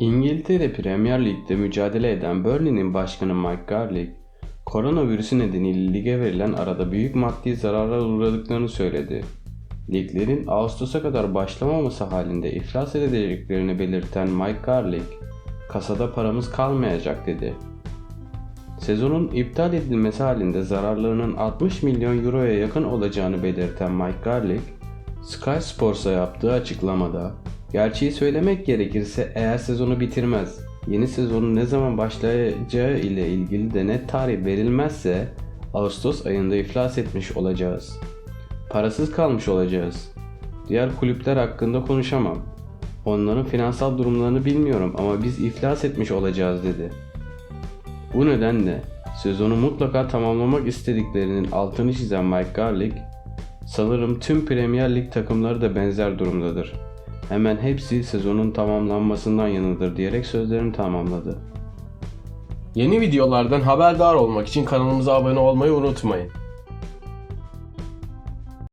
İngiltere Premier Lig'de mücadele eden Burnley'nin başkanı Mike Garlick, koronavirüsü nedeniyle lige verilen arada büyük maddi zararlar uğradıklarını söyledi. Liglerin Ağustos'a kadar başlamaması halinde iflas edeceklerini belirten Mike Garlick, kasada paramız kalmayacak dedi. Sezonun iptal edilmesi halinde zararlarının 60 milyon euroya yakın olacağını belirten Mike Garlick, Sky Sports'a yaptığı açıklamada, gerçeği söylemek gerekirse eğer sezonu bitirmez, yeni sezonun ne zaman başlayacağı ile ilgili de net tarih verilmezse Ağustos ayında iflas etmiş olacağız. Parasız kalmış olacağız. Diğer kulüpler hakkında konuşamam. Onların finansal durumlarını bilmiyorum ama biz iflas etmiş olacağız dedi. Bu nedenle sezonu mutlaka tamamlamak istediklerinin altını çizen Mike Garlick, sanırım tüm Premier Lig takımları da benzer durumdadır. Hemen hepsi sezonun tamamlanmasından yanıdır diyerek sözlerini tamamladı. Yeni videolardan haberdar olmak için kanalımıza abone olmayı unutmayın.